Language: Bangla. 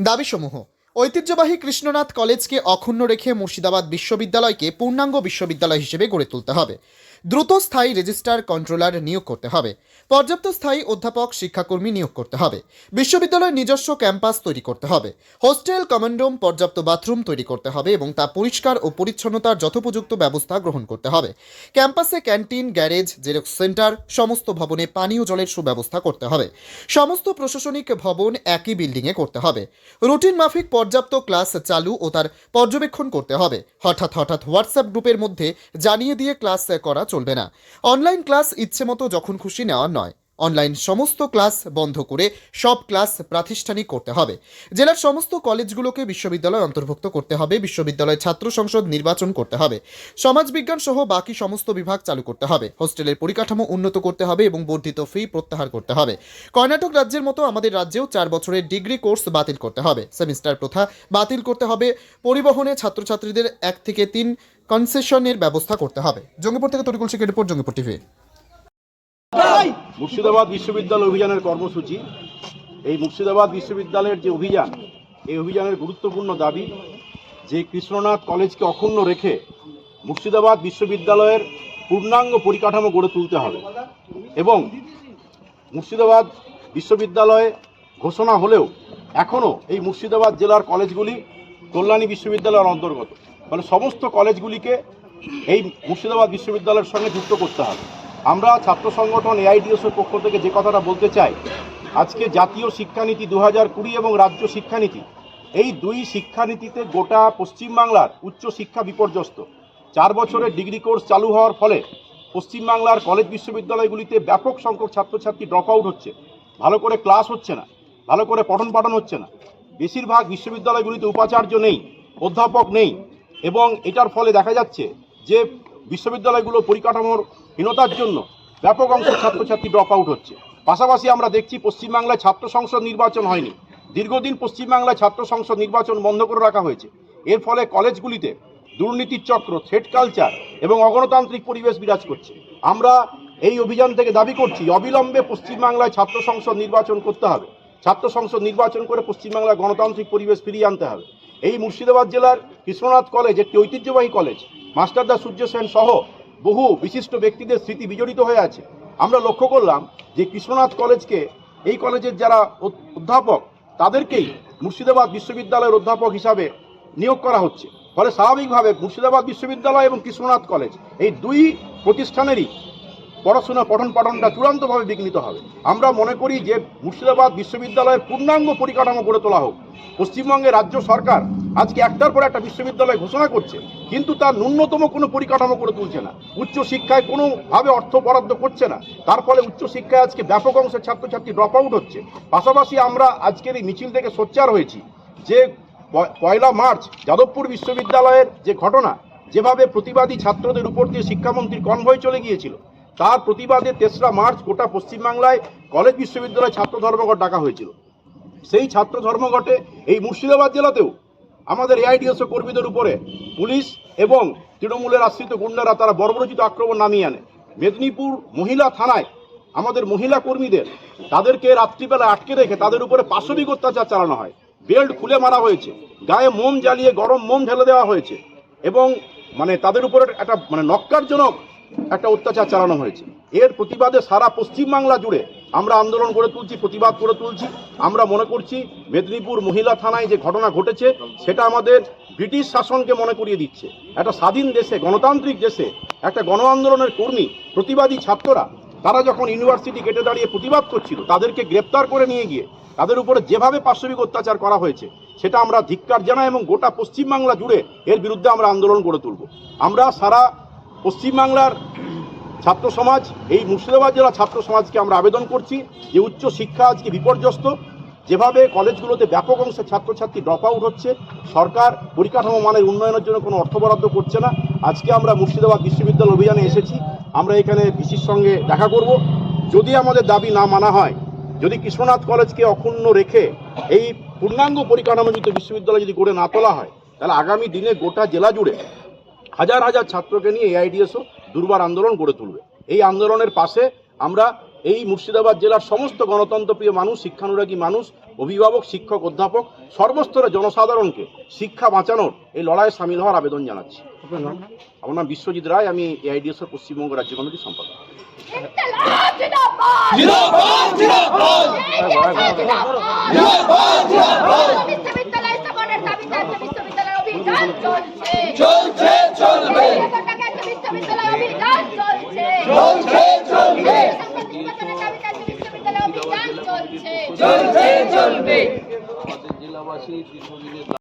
দাবিসমূহ। ঐতিহ্যবাহী কৃষ্ণনাথ কলেজকে অক্ষুণ্ণ রেখে মুর্শিদাবাদ বিশ্ববিদ্যালয়কে পূর্ণাঙ্গ বিশ্ববিদ্যালয় হিসেবে গড়ে তুলতে হবে। দ্রুত স্থায়ী রেজিস্ট্রার কন্ট্রোলার নিয়োগ করতে হবে। পর্যাপ্ত স্থায়ী অধ্যাপক, শিক্ষাকর্মী নিয়োগ করতে হবে। বিশ্ববিদ্যালয়ের নিজস্ব ক্যাম্পাস তৈরি করতে হবে। হোস্টেল, কমন রুম, পর্যাপ্ত বাথরুম তৈরি করতে হবে এবং তা পরিষ্কার ও পরিচ্ছন্নতার যথোপযুক্ত ব্যবস্থা গ্রহণ করতে হবে। ক্যাম্পাসে ক্যান্টিন, গ্যারেজ, জেরক্স সেন্টার, সমস্ত ভবনে পানীয় জলের সুব্যবস্থা করতে হবে। সমস্ত প্রশাসনিক ভবন একই বিল্ডিংয়ে করতে হবে। রুটিন মাফিক পর্যাপ্ত ক্লাস চালু ও তার পর্যবেক্ষণ করতে হবে। হঠাৎ হঠাৎ হোয়াটসঅ্যাপ গ্রুপের মধ্যে জানিয়ে দিয়ে ক্লাস করা চলবে না। অনলাইন ক্লাস ইচ্ছেমতো যখন খুশি নেওয়া নয়। অনলাইন সমস্ত ক্লাস বন্ধ করে সব ক্লাস প্রাতিষ্ঠানিক করতে হবে। জেলার সমস্ত কলেজগুলোকে বিশ্ববিদ্যালয় অন্তর্ভুক্ত করতে হবে বিশ্ববিদ্যালয় ছাত্র সংসদ নির্বাচন করতে হবে, সমাজবিজ্ঞান সহ বাকি সমস্ত বিভাগ চালু করতে হবে, হোস্টেলের পরিকাঠামো উন্নত করতে হবে এবং বর্ধিত ফি প্রত্যাহার করতে হবে। কর্ণাটক রাজ্যের মতো আমাদের রাজ্যেও চার বছরের ডিগ্রি কোর্স বাতিল করতে হবে। সেমিস্টার প্রথা বাতিল করতে হবে। পরিবহনে ছাত্রছাত্রীদের এক থেকে তিন কনসেশনের ব্যবস্থা করতে হবে। জঙ্গিপুর থেকে তরিকুল শেখের রিপোর্ট, জঙ্গিপুর টিভি। মুর্শিদাবাদ বিশ্ববিদ্যালয় অভিযানের কর্মসূচি। এই মুর্শিদাবাদ বিশ্ববিদ্যালয়ের যে অভিযান, এই অভিযানের গুরুত্বপূর্ণ দাবি যে কৃষ্ণনাথ কলেজকে অক্ষুণ্ণ রেখে মুর্শিদাবাদ বিশ্ববিদ্যালয়ের পূর্ণাঙ্গ পরিকাঠামো গড়ে তুলতে হবে এবং মুর্শিদাবাদ বিশ্ববিদ্যালয়ে ঘোষণা হলেও এখনও এই মুর্শিদাবাদ জেলার কলেজগুলি কল্যাণী বিশ্ববিদ্যালয়ের অন্তর্গত। ফলে সমস্ত কলেজগুলিকে এই মুর্শিদাবাদ বিশ্ববিদ্যালয়ের সঙ্গে যুক্ত করতে হবে। আমরা ছাত্র সংগঠন এআইডিএসের পক্ষ থেকে যে কথাটা বলতে চাই, আজকে জাতীয় শিক্ষানীতি দু হাজার কুড়ি এবং রাজ্য শিক্ষানীতি, এই দুই শিক্ষানীতিতে গোটা পশ্চিমবাংলার উচ্চ শিক্ষা বিপর্যস্ত। চার বছরের ডিগ্রি কোর্স চালু হওয়ার ফলে পশ্চিমবাংলার কলেজ বিশ্ববিদ্যালয়গুলিতে ব্যাপক সংখ্যক ছাত্রছাত্রী ড্রপ আউট হচ্ছে। ভালো করে ক্লাস হচ্ছে না, ভালো করে পঠন পাঠন হচ্ছে না। বেশিরভাগ বিশ্ববিদ্যালয়গুলিতে উপাচার্য নেই, অধ্যাপক নেই এবং এটার ফলে দেখা যাচ্ছে যে বিশ্ববিদ্যালয়গুলো পরিকাঠামোর হীনতার জন্য ব্যাপক অংশ ছাত্রছাত্রী ড্রপ আউট হচ্ছে। পাশাপাশি আমরা দেখছি পশ্চিমবাংলায় ছাত্র সংসদ নির্বাচন হয়নি। দীর্ঘদিন পশ্চিমবাংলায় ছাত্র সংসদ নির্বাচন বন্ধ করে রাখা হয়েছে। এর ফলে কলেজগুলিতে দুর্নীতির চক্র থ্রেড কালচার এবং অগণতান্ত্রিক পরিবেশ বিরাজ করছে। আমরা এই অভিযান থেকে দাবি করছি, অবিলম্বে পশ্চিমবাংলায় ছাত্র সংসদ নির্বাচন করতে হবে। ছাত্র সংসদ নির্বাচন করে পশ্চিমবাংলায় গণতান্ত্রিক পরিবেশ ফিরিয়ে আনতে হবে। এই মুর্শিদাবাদ জেলার কৃষ্ণনাথ কলেজ একটি ঐতিহ্যবাহী কলেজ। মাস্টারদা সূর্য সেন সহ বহু বিশিষ্ট ব্যক্তিদের স্মৃতি বিজড়িত হয়ে আছে। আমরা লক্ষ্য করলাম যে কৃষ্ণনাথ কলেজকে এই কলেজের যারা অধ্যাপক, তাদেরকেই মুর্শিদাবাদ বিশ্ববিদ্যালয়ের অধ্যাপক হিসাবে নিয়োগ করা হচ্ছে। ফলে স্বাভাবিকভাবে মুর্শিদাবাদ বিশ্ববিদ্যালয় এবং কৃষ্ণনাথ কলেজ এই দুই প্রতিষ্ঠানেরই পড়াশোনা পঠন পাঠনটা চূড়ান্তভাবে বিঘ্নিত হবে। আমরা মনে করি যে মুর্শিদাবাদ বিশ্ববিদ্যালয়ের পূর্ণাঙ্গ পরিকাঠামো গড়ে তোলা হোক। পশ্চিমবঙ্গের রাজ্য সরকার আজকে একটার পর একটা বিশ্ববিদ্যালয় ঘোষণা করছে, কিন্তু তার ন্যূনতম কোনো পরিকাঠামো করে তুলছে না। উচ্চ শিক্ষায় কোনোভাবে অর্থ বরাদ্দ করছে না। তার ফলে উচ্চ শিক্ষায় আজকে ব্যাপক অংশের ছাত্রছাত্রী ড্রপ আউট হচ্ছে। পাশাপাশি আমরা আজকের এই মিছিল থেকে সোচ্চার হয়েছি যে পয়লা মার্চ যাদবপুর বিশ্ববিদ্যালয়ের যে ঘটনা, যেভাবে প্রতিবাদী ছাত্রদের উপর দিয়ে শিক্ষামন্ত্রীর কনভয় চলে গিয়েছিল তার প্রতিবাদে তেসরা মার্চ গোটা পশ্চিমবাংলায় কলেজ বিশ্ববিদ্যালয় ছাত্র ধর্মঘট ডাকা হয়েছিল। সেই ছাত্র ধর্মঘটে এই মুর্শিদাবাদ জেলাতেও আমাদের এআইডিএসও কর্মীদের উপরে পুলিশ এবং তৃণমূলের আশ্রিত গুন্ডারা তারা বর্বরচিত আক্রমণ নামিয়ে আনে। মেদিনীপুর মহিলা থানায় আমাদের মহিলা কর্মীদের তাদেরকে রাত্রিবেলা আটকে রেখে তাদের উপরে পাশবিক অত্যাচার চালানো হয়। বেল্ট খুলে মারা হয়েছে। গায়ে মোম জ্বালিয়ে গরম মোম ঢেলে দেওয়া হয়েছে এবং মানে তাদের উপরে একটা মানে নক্কারজনক একটা অত্যাচার চালানো হয়েছে। এর প্রতিবাদে সারা পশ্চিমবাংলা জুড়ে আমরা আন্দোলন করে তুলছি, প্রতিবাদ করে তুলছি। আমরা মনে করছি মেদিনীপুর মহিলা থানায় যে ঘটনা ঘটেছে, সেটা আমাদের ব্রিটিশ শাসনকে মনে করিয়ে দিচ্ছে। একটা স্বাধীন দেশে, গণতান্ত্রিক দেশে একটা গণ আন্দোলনের কর্মী, প্রতিবাদী ছাত্ররা, তারা যখন ইউনিভার্সিটি গেটে দাঁড়িয়ে প্রতিবাদ করছিল, তাদেরকে গ্রেপ্তার করে নিয়ে গিয়ে তাদের উপরে যেভাবে পাশবিক অত্যাচার করা হয়েছে, সেটা আমরা ধিক্কার জানাই এবং গোটা পশ্চিমবাংলা জুড়ে এর বিরুদ্ধে আমরা আন্দোলন গড়ে তুলব। আমরা সারা পশ্চিমবাংলার ছাত্র সমাজ, এই মুর্শিদাবাদ জেলা ছাত্র সমাজকে আমরা আবেদন করছি যে উচ্চ শিক্ষা আজকে বিপর্যস্ত। যেভাবে কলেজগুলোতে ব্যাপক অংশের ছাত্রছাত্রী ড্রপ আউট হচ্ছে, সরকার পরিকাঠামো মানের উন্নয়নের জন্য কোনো অর্থ বরাদ্দ করছে না। আজকে আমরা মুর্শিদাবাদ বিশ্ববিদ্যালয় অভিযানে এসেছি, আমরা এখানে ডিসির সঙ্গে দেখা করব। যদি আমাদের দাবি না মানা হয়, যদি কৃষ্ণনাথ কলেজকে অক্ষুণ্ণ রেখে এই পূর্ণাঙ্গ পরিকাঠামোযুক্ত বিশ্ববিদ্যালয় যদি গড়ে না তোলা হয়, তাহলে আগামী দিনে গোটা জেলা জুড়ে হাজার হাজার ছাত্রকে নিয়ে এআইডিএসও দুর্বার আন্দোলন গড়ে তুলবে। এই আন্দোলনের পাশে আমরা এই মুর্শিদাবাদ জেলার সমস্ত গণতন্ত্রপ্রিয় মানুষ শিক্ষানুরাগী মানুষ অভিভাবক শিক্ষক অধ্যাপক সর্বস্তরের জনসাধারণকে শিক্ষা বাঁচানোর এই লড়াইয়ে সামিল হওয়ার আবেদন জানাচ্ছি। আমার নাম বিশ্বজিৎ রায় আমি এআইডিএস পশ্চিমবঙ্গ রাজ্য কমিটির সম্পাদক। বিশ্ববিদ্যালয় চলছে চলবে। চলছে চলবে। চলছে চলছে চলবে। আমাদের জেলাবাসী দীর্ঘদিনের